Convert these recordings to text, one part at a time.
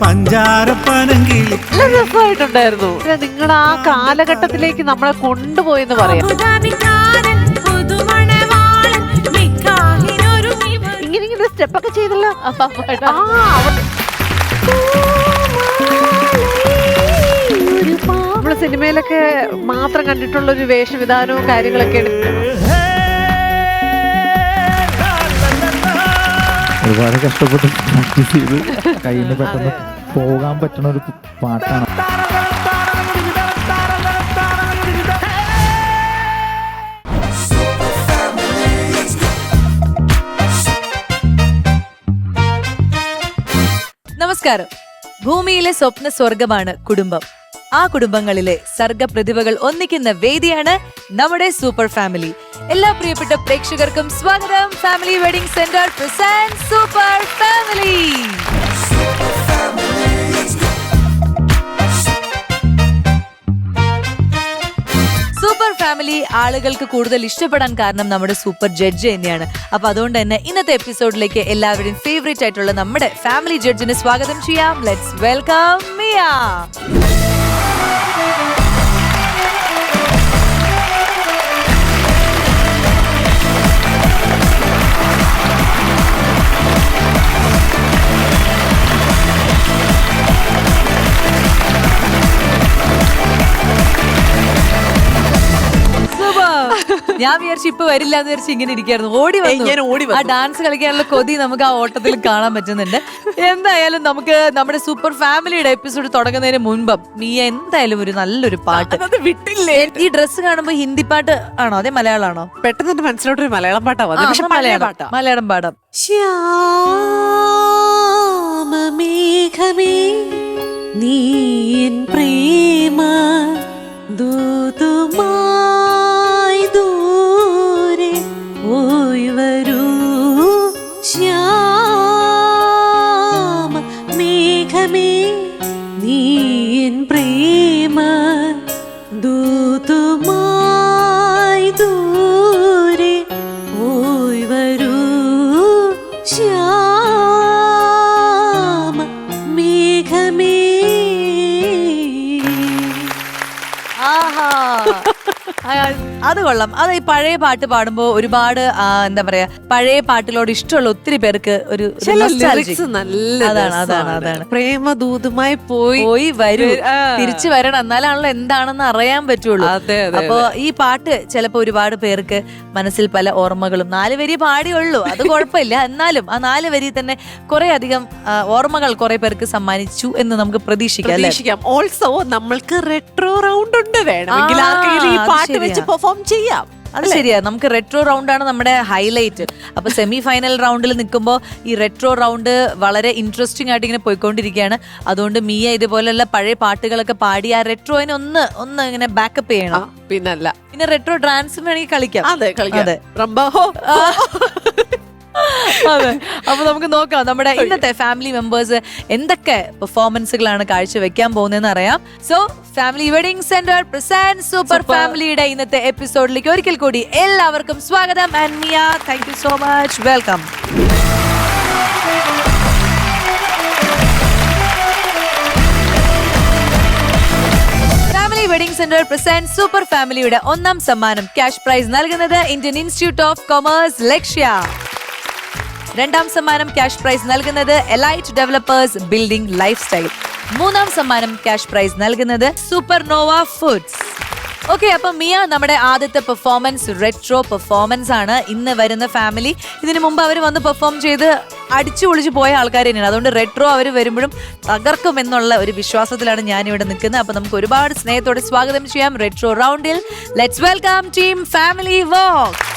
പഞ്ചാരപ്പനങ്കിളി നല്ല രസമായിട്ടുണ്ടായിരുന്നു. നിങ്ങൾ ആ കാലഘട്ടത്തിലേക്ക് നമ്മളെ കൊണ്ടുപോയെന്ന് പറയാം. ഇങ്ങനെ ഇങ്ങനെ സ്റ്റെപ്പൊക്കെ ചെയ്തല്ലോ. ആ നമ്മൾ സിനിമയിലൊക്കെ മാത്രം കണ്ടിട്ടുള്ള ഒരു വേഷവിധാനവും കാര്യങ്ങളൊക്കെ ഒരുപാട് കഷ്ടപ്പെട്ട് പ്രാക്ടീസ് ചെയ്ത് കയ്യിൽ നിന്ന് പെട്ടെന്ന് പോകാൻ പറ്റുന്ന ഒരു പാട്ടാണ്. നമസ്കാരം. ഭൂമിയിലെ സ്വപ്ന സ്വർഗമാണ് കുടുംബം. ആ കുടുംബങ്ങളിലെ സർഗപ്രതിഭകൾ ഒന്നിക്കുന്ന വേദിയാണ് നമ്മുടെ സൂപ്പർ ഫാമിലി. എല്ലാ പ്രിയപ്പെട്ട പ്രേക്ഷകർക്കും സ്വാഗതം. Family wedding centre present super family super family ആളുകൾക്ക് കൂടുതൽ ഇഷ്ടപ്പെടാൻ കാരണം നമ്മുടെ സൂപ്പർ ജഡ്ജ് തന്നെയാണ്. അപ്പൊ അതുകൊണ്ട് തന്നെ ഇന്നത്തെ എപ്പിസോഡിലേക്ക് എല്ലാവരുടെയും ഫേവറേറ്റ് ആയിട്ടുള്ള നമ്മുടെ ഫാമിലി ജഡ്ജിനെ സ്വാഗതം ചെയ്യാം. ലെറ്റ്സ് വെൽക്കം മിയ ഞാൻ വിചാരിച്ചു ഇപ്പൊ വരില്ല എന്ന് വിചാരിച്ചു ഇങ്ങനെ ഇരിക്കായിരുന്നു ഓടി വന്നു. ഞാൻ ഓടി വന്നു. ആ ഡാൻസ് കളിക്കാനുള്ള കൊതി നമുക്ക് ആ ഓട്ടത്തിൽ കാണാൻ പറ്റുന്നുണ്ട്. എന്തായാലും നമുക്ക് നമ്മുടെ സൂപ്പർ ഫാമിലിയുടെ എപ്പിസോഡ് തുടങ്ങുന്നതിന് മുൻപ് നീ എന്തായാലും ഒരു നല്ലൊരു പാട്ട്. അത് വിട്ടില്ലേ? ഈ ഡ്രസ്സ് കാണുമ്പോ ഹിന്ദി പാട്ട് ആണോ? അതെ മലയാളമാണോ പെട്ടെന്ന് എന്റെ മനസ്സിലോട്ടൊരു മലയാളം പാട്ടാ വന്നത്. പക്ഷെ പഴയ മലയാളം പാട്ടാ. മലയാളം പാടാം. കൊള്ളാം അത് ഈ പഴയ പാട്ട് പാടുമ്പോ ഒരുപാട് എന്താ പറയാ പഴയ പാട്ടിലോട് ഇഷ്ടമുള്ള ഒത്തിരി പേർക്ക് ഒരു. ലിറിക്സ് നല്ല അതാണ് അതാണ് രസമാണ്. അതാണ്. പ്രേമദൂതുമായി പോയി പോയി വരൂ. തിരിച്ചു വരണം. എന്നാലാണല്ലോ എന്താണെന്ന് അറിയാൻ പറ്റുള്ളൂ. അപ്പോ ഈ പാട്ട് ചിലപ്പോ ഒരുപാട് പേർക്ക് മനസ്സിൽ പല ഓർമ്മകളും നാല് വരി പാടിയുള്ളൂ അത് കുഴപ്പമില്ല. എന്നാലും ആ നാല് വരി തന്നെ കുറെ അധികം ഓർമ്മകൾ കുറെ പേർക്ക് സമ്മാനിച്ചു എന്ന് നമുക്ക് പ്രതീക്ഷിക്കാം ഓൾസോ നമ്മൾക്ക് റെട്രോ റൗണ്ട് ഉണ്ട്. വേണമെങ്കിൽ ഈ അത് പാട്ട് വെച്ച് പെർഫോം ചെയ്യാം. അത് ശരിയാ. നമുക്ക് റെട്രോ റൗണ്ട് ആണ് നമ്മുടെ ഹൈലൈറ്റ് അപ്പൊ സെമി ഫൈനൽ റൗണ്ടിൽ നിൽക്കുമ്പോൾ ഈ റെട്രോ റൗണ്ട് വളരെ ഇൻട്രസ്റ്റിംഗ് ആയിട്ട് ഇങ്ങനെ പോയിക്കൊണ്ടിരിക്കുകയാണ്. അതുകൊണ്ട് മിയ ഇതുപോലെയുള്ള പഴയ പാട്ടുകളൊക്കെ പാടി ആ റെട്രോയിനെ ഒന്ന് ഒന്ന് ഇങ്ങനെ ബാക്കപ്പ് ചെയ്യണം. പിന്നല്ല. പിന്നെ റെട്രോ ഡാൻസും വേണമെങ്കിൽ കളിക്കാം. അതെ കളിക്കാം. അതെ. റംബാഹോ അതെ. അപ്പൊ നമുക്ക് നോക്കാം. നമ്മുടെ ഇന്നത്തെ ഫാമിലി മെമ്പേഴ്സ് എന്തൊക്കെ പെർഫോമൻസുകളാണ് കാഴ്ചവെക്കാൻ പോകുന്നതെന്ന് അറിയാം. So family wedding centre present super ഫാമിലിയുടെ ഇന്നത്തെ എപ്പിസോഡിലേക്ക് ഒരിക്കൽ കൂടി എല്ലാവർക്കും സ്വാഗതം. Miya thank you so much welcome wedding centre present super ഫാമിലിയുടെ ഒന്നാം സമ്മാനം. ക്യാഷ് പ്രൈസ് നൽകുന്നത് Indian institute of commerce Lakshya രണ്ടാം സമ്മാനം ക്യാഷ് പ്രൈസ് നൽകുന്നത് elite developers building lifestyle മൂന്നാം സമ്മാനം ക്യാഷ് പ്രൈസ് നൽകുന്നത് സൂപ്പർനോവ ഫുഡ്സ് ഓക്കെ അപ്പൊ മിയ നമ്മുടെ ആദ്യത്തെ പെർഫോമൻസ് റെട്രോ പെർഫോമൻസ് ആണ്. ഇന്ന് വരുന്ന ഫാമിലി ഇതിനു മുമ്പ് അവർ വന്ന് പെർഫോം ചെയ്ത് അടിച്ചു പൊളിച്ചു പോയ ആൾക്കാർ തന്നെയാണ്. അതുകൊണ്ട് റെട്രോ അവർ വരുമ്പോഴും തകർക്കും എന്നുള്ള ഒരു വിശ്വാസത്തിലാണ് ഞാൻ ഇവിടെ നിൽക്കുന്നത്. അപ്പൊ നമുക്ക് ഒരുപാട് സ്നേഹത്തോടെ സ്വാഗതം ചെയ്യാം. റെട്രോ റൗണ്ടിൽ let's welcome team family walk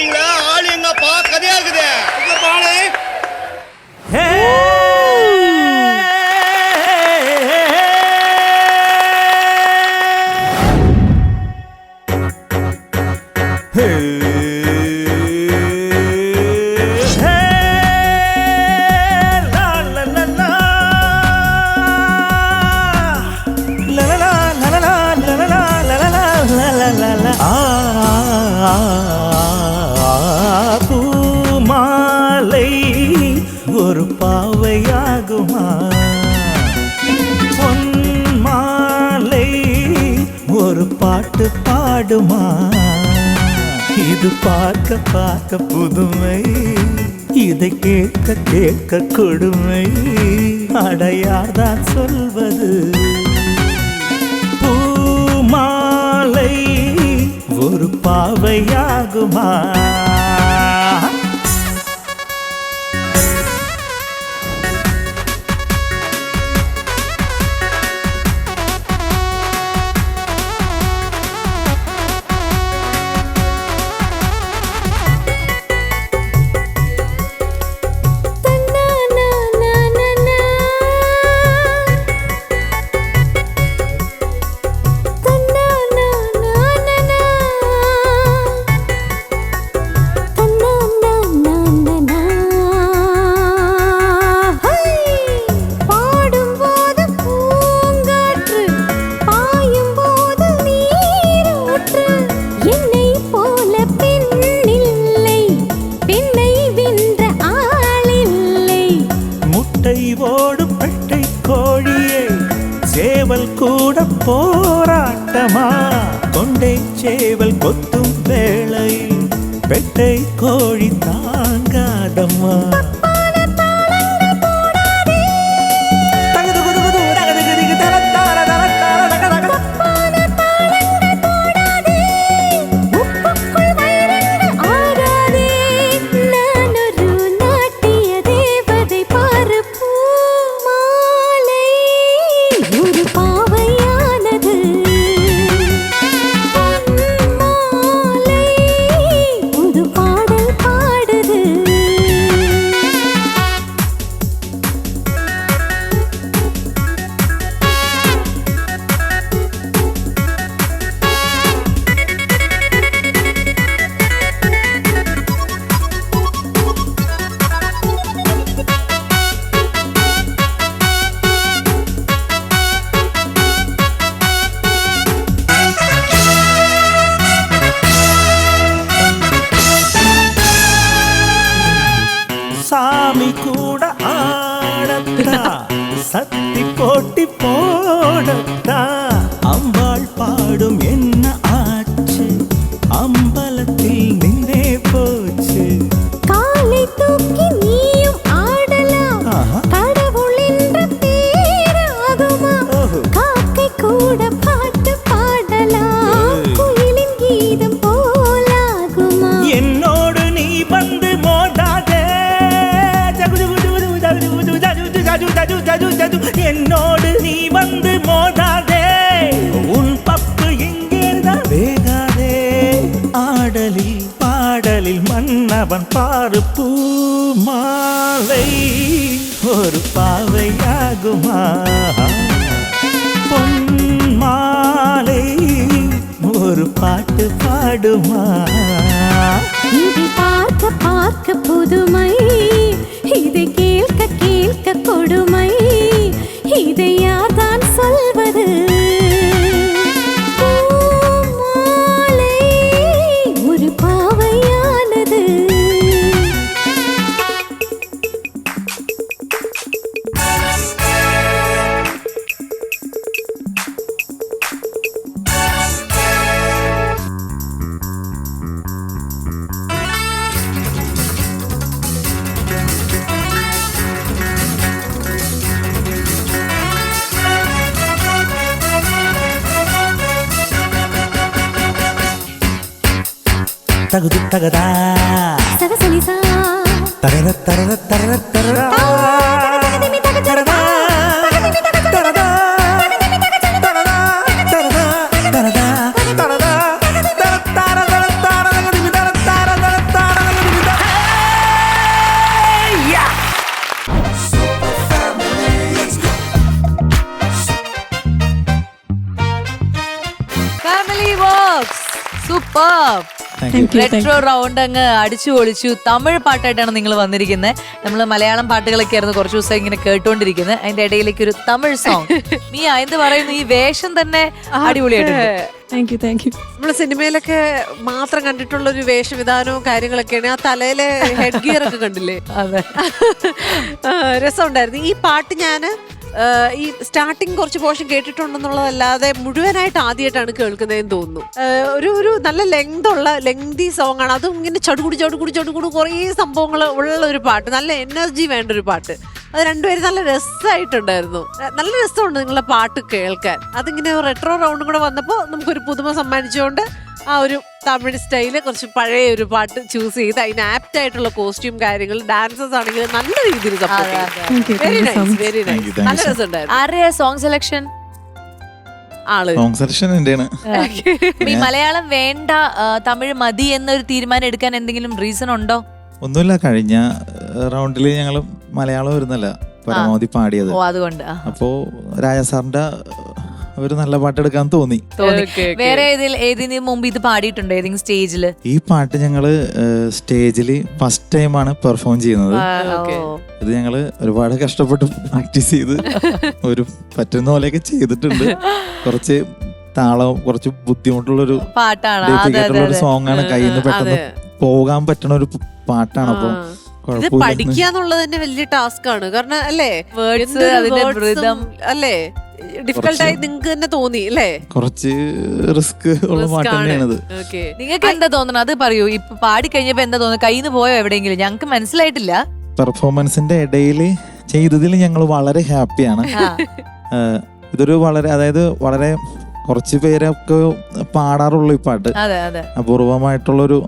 போட்டீங்களா ஆள் எங்க பாக்கதே இருக்குது. ஒரு பாவையாகுமா? பொன் மாலை ஒரு பாட்டு பாடுமா? இது பார்க்க பார்க்க புதுமை இதை கேட்க கேட்க கொடுமை. அடையார்தான் சொல்வது. பூமாலை ஒரு பாவையாகுமா? கூட போராட்டமா? கொண்டை சேவல் கொத்தும் வேளை பெட்டை கோழி தாங்காதம்மா? பாட்டு பாடுமா? இது பார்க்க பார்க்க புதுமை. இதை கேட்க கேட்க கொடுமை. タグドゥタガタ。ラタラタラタラタガタガタガタガタガタガタガタガタガデミタガチャラダタガデミ റെട്രോ റൗണ്ട് അങ്ങ് അടിച്ചു പൊളിച്ചു. തമിഴ് പാട്ടായിട്ടാണ് നിങ്ങൾ വന്നിരിക്കുന്നത് നമ്മൾ മലയാളം പാട്ടുകളൊക്കെ ആയിരുന്നു കുറച്ച് ദിവസം ഇങ്ങനെ കേട്ടുകൊണ്ടിരിക്കുന്നത് അതിന്റെ ഇടയിലേക്ക് ഒരു തമിഴ് സോങ് നീ എന്ത് പറയുന്നു? ഈ വേഷം തന്നെ അടിപൊളിയായിട്ടുണ്ട്. താങ്ക് യു താങ്ക് യു നമ്മൾ സിനിമയിലൊക്കെ മാത്രം കണ്ടിട്ടുള്ള ഒരു വേഷവിധാനവും കാര്യങ്ങളൊക്കെയാണ്. ആ തലയിലെ ഹെഡ് ഗിയർ ഒക്കെ കണ്ടില്ലേ? അതെ. രസം രസമുണ്ടായിരുന്നു. ഈ പാട്ട് ഞാൻ ഈ സ്റ്റാർട്ടിങ് കുറച്ച് പോർഷൻ കേട്ടിട്ടുണ്ടെന്നുള്ളതല്ലാതെ മുഴുവനായിട്ട് ആദ്യമായിട്ടാണ് കേൾക്കുന്നതെന്ന് തോന്നുന്നു. ഒരു ഒരു നല്ല ലെങ്ത് ഉള്ള ലെങ്തി സോങ് ആണ്. അതും ഇങ്ങനെ ചടുകുടി ചടുകുടി ചടുകുടി കുറേ സംഭവങ്ങൾ ഉള്ള ഒരു പാട്ട്. നല്ല എനർജി വേണ്ട ഒരു പാട്ട്. അത് രണ്ടുപേരും നല്ല രസമായിട്ടുണ്ടായിരുന്നു. നല്ല രസമുണ്ട് നിങ്ങളുടെ പാട്ട് കേൾക്കാൻ. അതിങ്ങനെ റെട്രോ റൗണ്ടും കൂടെ വന്നപ്പോൾ നമുക്കൊരു പുതുമ സമ്മാനിച്ചുകൊണ്ട് ആ ഒരു തമിഴ് സ്റ്റൈൽ കുറച്ച് പഴയ ഒരു പാട്ട് ചൂസ് ചെയ്ത് അതിന് ആപ്റ്റ് ആയിട്ടുള്ള കോസ്റ്റ്യൂം കാര്യങ്ങൾ ഡാൻസസ് ആണെങ്കിൽ നല്ല രീതിയിൽ very nice very Thank nice നല്ല. രസമുണ്ടായിരുന്നു. ആരുടെയാ സോങ് സെലക്ഷൻ ആൾ. സോങ് സെലക്ഷൻ എന്റെയാണ്. ഈ മലയാളം വേണ്ട തമിഴ് മതി എന്നൊരു തീരുമാനം എടുക്കാൻ എന്തെങ്കിലും റീസൺ ഉണ്ടോ? ഒന്നുമില്ല കഴിഞ്ഞ റൗണ്ടിൽ ഞങ്ങൾ മലയാളം വരുന്നല്ല പരമാവധി പാടിയത്. ഓ അതുകൊണ്ട് ആ, അപ്പോ രാജ സാറിന്റെ ഒരു നല്ല പാട്ട് എടുക്കാൻ തോന്നി. വേറെ ഏതിൽ ഏതിന് മുമ്പ് ഇത് പാടിയിട്ടുണ്ട്? ഏതെങ്കിലും സ്റ്റേജിൽ ഈ പാട്ട് ഞങ്ങൾ സ്റ്റേജിൽ ഫസ്റ്റ് ടൈമാണ് പെർഫോം ചെയ്യുന്നത്. ഇത് ഞങ്ങൾ ഒരുപാട് കഷ്ടപ്പെട്ട് പ്രാക്ടീസ് ചെയ്ത് ഒരു പറ്റുന്ന പോലെയൊക്കെ ചെയ്തിട്ടുണ്ട്. കുറച്ച് താളം കുറച്ച് പാട്ടാണ്. ഉള്ള ഒരു അതെ സോങ് ആണ് കയ്യിൽ നിന്ന് പെട്ടെന്ന് പോകാൻ പറ്റുന്ന ഒരു പാട്ടാണ് അപ്പൊ ഇത് പഠിക്കുക പഠിക്കാന്നുള്ളത് തന്നെ വലിയ ടാസ്ക് ആണ് കാരണം അല്ലേ? വേർഡ്സ് അതിന്റെ. അല്ലേ? ഡിഫിക്കൽട്ട് ആയി നിങ്ങക്ക് തന്നെ തോന്നി അല്ലേ? കുറച്ച് റിസ്ക് ഉള്ള പാട്ടാണ് പാട്ട് ആണ്. നിങ്ങൾക്ക് എന്താ തോന്നണം അത് പറയൂ. ഇപ്പൊ പാടി കഴിഞ്ഞപ്പോ എന്താ തോന്നുന്നത്? കയ്യിൽ നിന്ന് പോയോ എവിടെയെങ്കിലും? ഞങ്ങൾക്ക് മനസ്സിലായിട്ടില്ല. പെർഫോമൻസിന്റെ ഇടയിൽ ചെയ്തതിൽ ഞങ്ങൾ വളരെ ഹാപ്പിയാണ്. ഇതൊരു വളരെ അതായത് വളരെ കുറച്ച് പേരൊക്കെ പാടാറുള്ളൂ ഈ പാട്ട്. അതെ അതെ. അപൂർവമായിട്ടുള്ളൊരു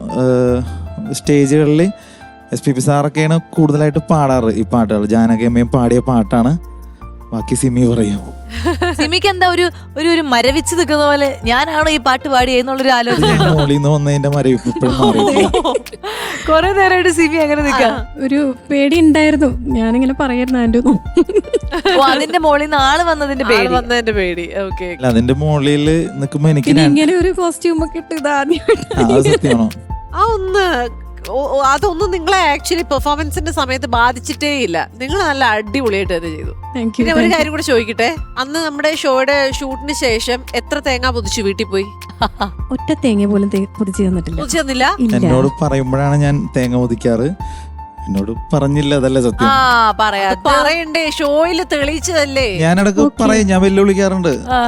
സ്റ്റേജുകളിൽ എസ് പി പി സാറൊക്കെയാണ് കൂടുതലായിട്ട് പാടാറ് ഈ പാട്ടുകൾ ജാനകിയമ്മയും പാടിയ പാട്ടാണ്. ബാക്കി സിമി പറയും സിമിക്ക് എന്താ ഒരു ഒരു ഒരു മരവിച്ച് നിൽക്കുന്ന പോലെ? ഞാനാണോ ഈ പാട്ട് പാടി എന്നുള്ളൊരു ആലോചന മോളിൽ നിന്ന് വന്നതിന്റെ മരവിപ്പ് ഇപ്പോഴും കൊറേ നേരമായിട്ട് സിമി അങ്ങനെ നിൽക്കാം? ഒരു പേടി ഉണ്ടായിരുന്നു. ഞാനിങ്ങനെ പറയായിരുന്നു അതിന്റെ മോളിൽ നിന്ന് ആൾ വന്നതിന്റെ പേടി. വന്നതിന്റെ പേടി. ഓക്കെ അല്ല അതിന്റെ മോളിൽ നിൽക്കുമ്പോ എനിക്ക് ഇങ്ങനെ ഒരു കോസ്റ്റ്യൂം ഒക്കെ ഇട്ട് ഇതാദ്യമായിട്ട് ആ, സത്യമാണോ? ആ ഒന്ന് അതൊന്നും നിങ്ങളെ ആക്ച്വലി പെർഫോമൻസിന്റെ സമയത്ത് ബാധിച്ചിട്ടേ ഇല്ല. നിങ്ങൾ നല്ല അടിപൊളിയായിട്ട് തന്നെ ചെയ്തു. പിന്നെ ഒരു കാര്യം കൂടെ ചോദിക്കട്ടെ? അന്ന് നമ്മുടെ ഷോയുടെ ഷൂട്ടിന് ശേഷം എത്ര തേങ്ങ പൊതിച്ചു വീട്ടിൽ പോയി? ഒറ്റ തേങ്ങ പോലും പൊതിച്ചു തന്നിട്ടില്ല. പൊതിച്ചു തന്നില്ല? എന്നോട് പറയുമ്പോഴാണ് ഞാൻ തേങ്ങ പൊതിക്കാറ്. എന്നോട് പറഞ്ഞില്ല അതല്ലേ ആ സത്യം പറയാ പറയണ്ടേ ഷോയിൽ തെളിയിച്ചതല്ലേ? ഞാനിടക്ക് പറയും ഞാൻ വെല്ലുവിളിക്കാറുണ്ട്. ആ.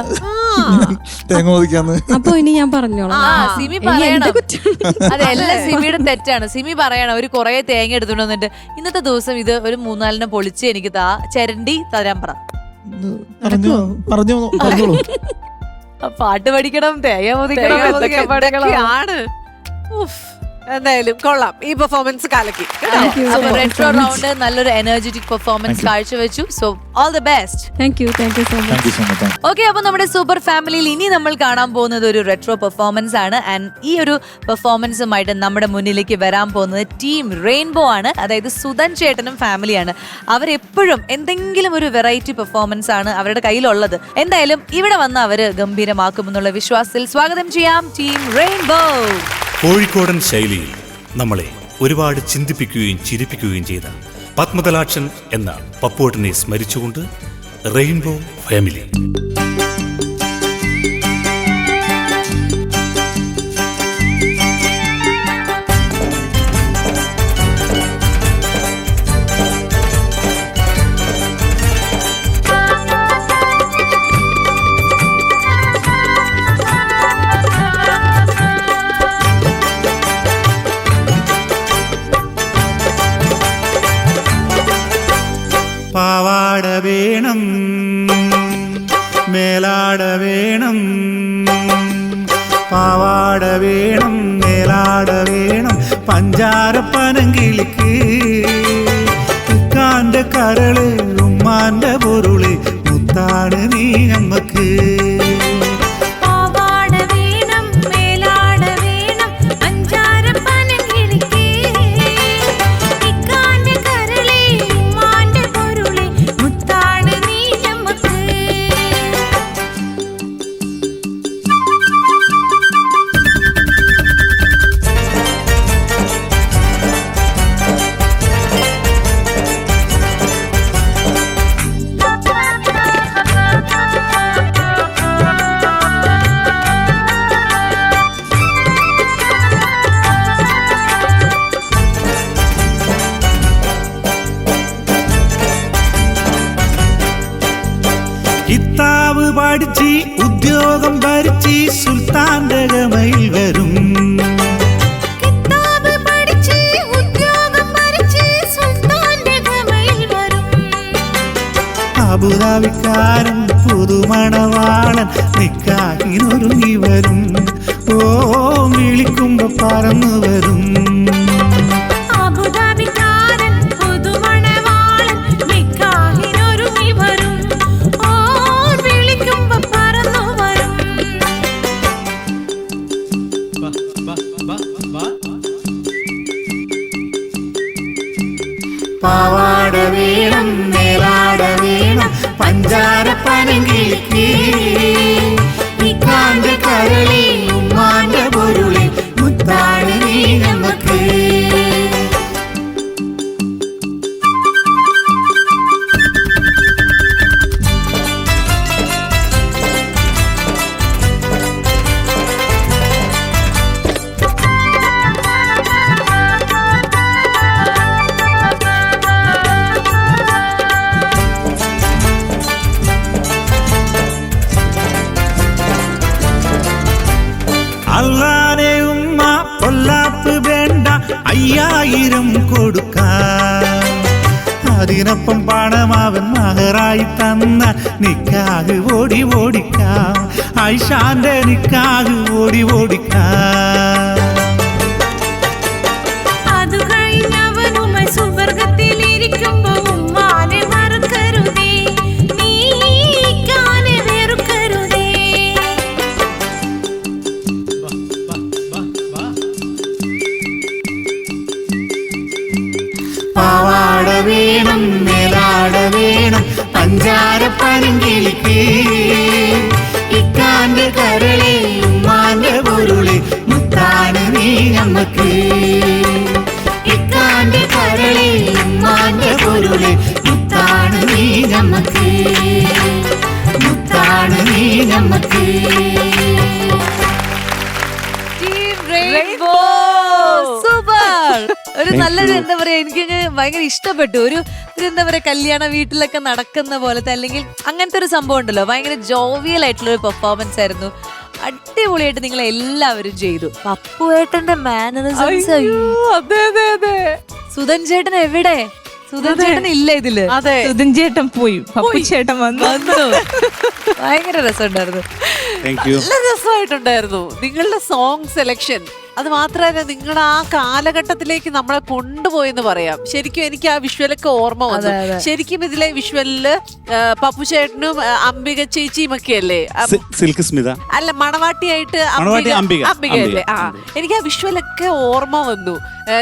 തേങ്ങ ഒതിക്കാന്ന് അപ്പൊ ഇനി ഞാൻ പറഞ്ഞോളാം. ആ സിമി ഇനി എന്റെ പറയണം. കുറ്റം അതെ എല്ലാം സിമിയുടെ തെറ്റാണ്. സിമി പറയണം ഒരു കുറെ തേങ്ങ എടുത്തോണ്ട് വന്നിട്ട് ഇന്നത്തെ ദിവസം ഇത് ഒരു മൂന്നാലിനെ പൊളിച്ച് എനിക്ക് താ ചരണ്ടി തരാൻ പറ. പറഞ്ഞു പറഞ്ഞു പറഞ്ഞോളൂ. ആ, പാട്ട് പഠിക്കണം തേങ്ങ മുതിക്കണം എന്തൊക്കെയാണ്. എന്തായാലും കൊള്ളാം. ഈ പെർഫോമൻസ് കലക്കി റെട്രോ റൗണ്ട് നല്ലൊരു energetic performance കാഴ്ചവെച്ചു. So all the best thank you thank you so much okay അപ്പൊ നമ്മുടെ സൂപ്പർ ഫാമിലിയിൽ ഇനി നമ്മൾ കാണാൻ പോകുന്നത് ഒരു റെട്രോ പെർഫോമൻസ് ആണ്. ആൻഡ് ഈ ഒരു പെർഫോമൻസുമായിട്ട് നമ്മുടെ മുന്നിലേക്ക് വരാൻ പോകുന്നത് ടീം റെയിൻബോ ആണ്. അതായത് സുധൻ ചേട്ടനും ഫാമിലിയാണ് അവരെപ്പോഴും എന്തെങ്കിലും ഒരു വെറൈറ്റി പെർഫോമൻസ് ആണ് അവരുടെ കയ്യിലുള്ളത്. എന്തായാലും ഇവിടെ വന്ന് അവർ ഗംഭീരമാക്കുമെന്നുള്ള വിശ്വാസത്തിൽ സ്വാഗതം ചെയ്യാം ടീം റെയിൻബോ കോഴിക്കോടൻ ശൈലിയിൽ നമ്മളെ ഒരുപാട് ചിന്തിപ്പിക്കുകയും ചിരിപ്പിക്കുകയും ചെയ്ത പത്മതലാക്ഷൻ എന്ന പപ്പോട്ടിനെ സ്മരിച്ചുകൊണ്ട് റെയിൻബോ ഫാമിലി. കിതാബ് പഠിച്ച് ഉദ്യോഗം ഭരിച്ച് സുൽത്താന്റെ ഗമയിൽ വരും. അബുദാബിക്കാരൻ പുതുമണവാളൻ നിക്കാഹിനൊരുങ്ങി വരും. ഓ വിളിക്കുമ്പോ പറന്നു വരും. പാവാട വീണം മേലാട വീണം പഞ്ചാര പനങ്കിളിക്ക്. കരളി അള്ളാനെ ഉമ്മ പൊല്ലാപ്പ് വേണ്ട അയ്യായിരം കൊടുക്ക. അതിനൊപ്പം പണമാവൻ മഹറായി തന്ന നിക്കാഹ് ഓടി ഓടിക്കാം. ഐഷാന്റെ നിക്കാഹ് ഓടി ഓടിക്കാം. അത് കഴിഞ്ഞവനുമായി സുവർഗത്തിലിരിക്കുമ്പോ പഞ്ചാര പനങ്കിളിക്ക് ഇക്കാന്റെ കരളെ ഉമ്മാന്റെ പൊരുളെ മുത്താണ് നീ നമ്മക്ക് ഇക്കാന്റെ കരളെ ഉമ്മാന്റെ പൊരുളെ മുത്താണ് നീ നമ്മക്ക് മുത്താണ് നീ നമ്മക്ക് Rainbow! നല്ലൊരു എന്താ പറയാ എനിക്ക് ഭയങ്കര ഇഷ്ടപ്പെട്ടു. ഒരു എന്താ പറയാ കല്യാണ വീട്ടിലൊക്കെ നടക്കുന്ന പോലത്തെ അല്ലെങ്കിൽ അങ്ങനത്തെ ഒരു സംഭവം ഉണ്ടല്ലോ. ഭയങ്കര ജോവിയൽ ആയിട്ടുള്ള ഒരു പെർഫോമൻസ് ആയിരുന്നു. അടിപൊളിയായിട്ട് നിങ്ങൾ എല്ലാവരും ചെയ്തു. പപ്പുവേട്ടന്റെ മാനറിസംസ് അതെ അതെ അതെ. സുധൻ ചേട്ടൻ എവിടെ? സുധൻ ചേട്ടൻ ഇല്ല ഇതിൽ. അതെ. സുധൻ ചേട്ടൻ പോയി. പപ്പു ചേട്ടൻ വന്നു. വന്നു. ഭയങ്കര രസമുണ്ടായിരുന്നു. നല്ല രസമായിട്ടുണ്ടായിരുന്നു. നിങ്ങളുടെ സോങ് സെലക്ഷൻ അത് മാത്രമല്ല നിങ്ങളുടെ ആ കാലഘട്ടത്തിലേക്ക് നമ്മളെ കൊണ്ടുപോയെന്ന് പറയാം. ശരിക്കും എനിക്ക് ആ വിഷ്വലൊക്കെ ഓർമ്മ വന്നു. ശരിക്കും ഇതിലെ വിഷ്വലിൽ പപ്പുചേട്ടനും ചേട്ടനും അംബിക ചേച്ചിയും ഒക്കെ അല്ലേ? സിൽക്ക് സ്മിത. അല്ല മണവാട്ടിയായിട്ട് മണവാട്ടി അംബിക. അല്ലേ? ആ എനിക്ക് ആ വിഷ്വലൊക്കെ ഓർമ്മ വന്നു.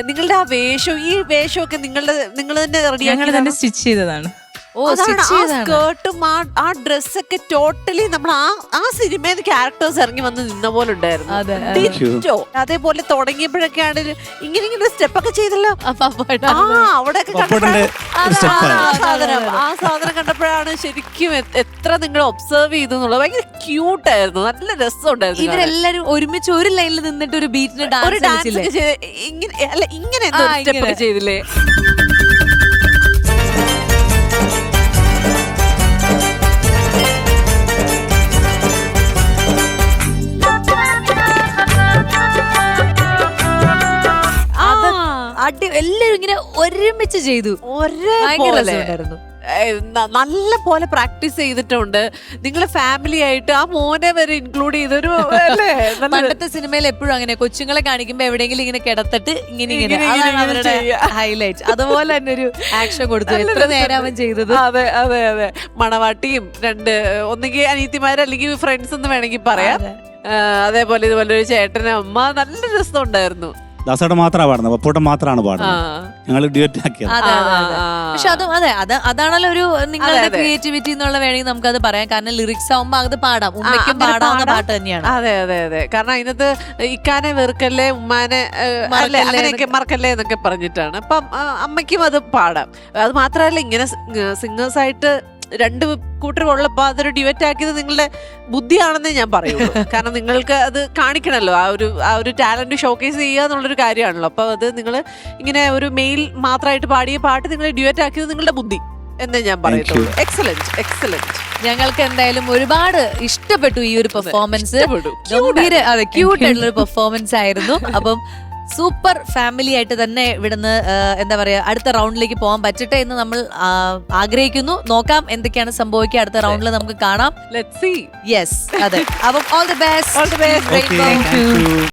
നിങ്ങളുടെ ആ വേഷം ഈ വേഷമൊക്കെ നിങ്ങളുടെ നിങ്ങൾ തന്നെ ഞങ്ങൾ റെഡിയാക്കി തന്നെ സ്റ്റിച്ച് ചെയ്തതാണ്. അതാണ് ആ സ്കേർട്ടും ആ ആ ഡ്രസ്സൊക്കെ ടോട്ടലി നമ്മൾ ആ ആ സിനിമയിൽ ക്യാരക്ടേഴ്സ് ഇറങ്ങി വന്ന് നിന്ന പോലെ ഉണ്ടായിരുന്നു. അതേപോലെ തുടങ്ങിയപ്പോഴൊക്കെ ആണെങ്കിലും ഇങ്ങനെ ഇങ്ങനെ സ്റ്റെപ്പ് ഒക്കെ ചെയ്തല്ലോ. ആ, അവിടെയൊക്കെ സാധനം. ആ സാധനം കണ്ടപ്പോഴാണ് ശരിക്കും എത്ര നിങ്ങൾ ഒബ്സർവ് ചെയ്തു എന്നുള്ളത്. ഭയങ്കര ക്യൂട്ട് ആയിരുന്നു. നല്ല രസമുണ്ടായിരുന്നു. ഇവരെല്ലാരും ഒരുമിച്ച് ഒരു ലൈനിൽ നിന്നിട്ട് ഒരു ബീറ്റിന് ഡാൻസ് ഇങ്ങനെ അല്ല ഇങ്ങനെ സ്റ്റെപ്പ് ഒക്കെ ഇങ്ങനെ. ചെയ്തില്ലേ? അടി എല്ലാരും ഇങ്ങനെ ഒരുമിച്ച് ചെയ്തു. ഒരേ ഭയങ്കര രസമുണ്ടായിരുന്നു. നല്ല പോലെ പ്രാക്ടീസ് ചെയ്തിട്ടുണ്ട്. നിങ്ങളെ ഫാമിലി ആയിട്ട് ആ മോനെ വരെ ഇൻക്ലൂഡ് ചെയ്തൊരു പണ്ടത്തെ സിനിമയിൽ എപ്പോഴും അങ്ങനെ കൊച്ചുങ്ങളെ കാണിക്കുമ്പോ എവിടെയെങ്കിലും ഇങ്ങനെ കിടത്തിട്ട് ഇങ്ങനെ ഇങ്ങനെ. ഹൈലൈറ്റ് അതുപോലെ തന്നെ ഒരു ആക്ഷൻ കൊടുത്തു. എത്ര നേരം അവൻ ചെയ്തത്. അതെ അതെ അതെ. മണവാട്ടിയും രണ്ട് ഒന്നുകിൽ അനീത്തിമാര് അല്ലെങ്കിൽ ഫ്രണ്ട്സ് എന്ന് വേണമെങ്കിൽ പറയാം. അതേപോലെ ഇതുപോലെ ഒരു ചേട്ടനും അമ്മ. നല്ല രസമുണ്ടായിരുന്നു. ദാസേട്ടൻ മാത്രമാണ് പാടുന്നത് പപ്പൂട്ടൻ മാത്രമാണ് പാടുന്നത്. ഞങ്ങൾ ഡ്യൂറ്റ് ആക്കിയത്. അതെ അതെ ആ, അതെ ആ. പക്ഷെ അതും അതെ അത് അതാണല്ലോ ഒരു നിങ്ങളുടെ അതെ, അതെ. ക്രിയേറ്റിവിറ്റി എന്നുള്ള വേണമെങ്കിൽ നമുക്ക് അത് പറയാം. കാരണം ലിറിക്സ് ആവുമ്പോ അത് പാടാം. ഉമ്മയ്ക്കും അങ്ങനെ പാടാവുന്ന പാടാം. പാട്ട് തന്നെയാണ്. അതെ അതെ അതെ. കാരണം അതിനകത്ത് ഇക്കാനെ വെറുക്കല്ലേ ഉമ്മാനെ ഏഹ്, അല്ലേ മറക്കല്ലേ അങ്ങനെയൊക്കെ മറക്കല്ലേ എന്നൊക്കെ പറഞ്ഞിട്ടാണ്. അപ്പം ആ, അമ്മയ്ക്കും അത് പാടാം. അത് മാത്രമല്ല ഇങ്ങനെ സിംഗേഴ്സ് ആയിട്ട് രണ്ട് കൂട്ടർ ഉള്ളപ്പോ അതൊരു ഡിവറ്റ് ആക്കിയത് നിങ്ങളുടെ ബുദ്ധിയാണെന്നേ ഞാൻ പറയുള്ളൂ. കാരണം നിങ്ങൾക്ക് അത് കാണിക്കണമല്ലോ ആ ഒരു ആ ഒരു ടാലന്റ് ഷോക്കേസ് ചെയ്യുക എന്നുള്ളൊരു കാര്യമാണല്ലോ. അപ്പോൾ അത് നിങ്ങൾ ഇങ്ങനെ ഒരു മെയിൽ മാത്രമായിട്ട് പാടിയ പാട്ട് നിങ്ങൾ ഡിവറ്റ് ആക്കിയത് നിങ്ങളുടെ ബുദ്ധി എന്നേ ഞാൻ പറയത്തുള്ളൂ എക്സലന്റ് എക്സലന്റ് ഞങ്ങൾക്ക് എന്തായാലും ഒരുപാട് ഇഷ്ടപ്പെട്ടു ഈ ഒരു പെർഫോമൻസ് ഗംഭീര അതെ ക്യൂട്ട് ആയിട്ടുള്ള ഒരു പെർഫോമൻസ് ആയിരുന്നു. അപ്പം സൂപ്പർ ഫാമിലി ആയിട്ട് തന്നെ ഇവിടുന്ന് എന്താ പറയുക അടുത്ത റൗണ്ടിലേക്ക് പോകാൻ പറ്റട്ടെ എന്ന് നമ്മൾ ആഗ്രഹിക്കുന്നു. നോക്കാം എന്തൊക്കെയാണ് സംഭവിക്കുക അടുത്ത റൗണ്ടിൽ നമുക്ക് കാണാം. ലെറ്റ് സി യെസ് അതെ. അപ്പം all the best all the best.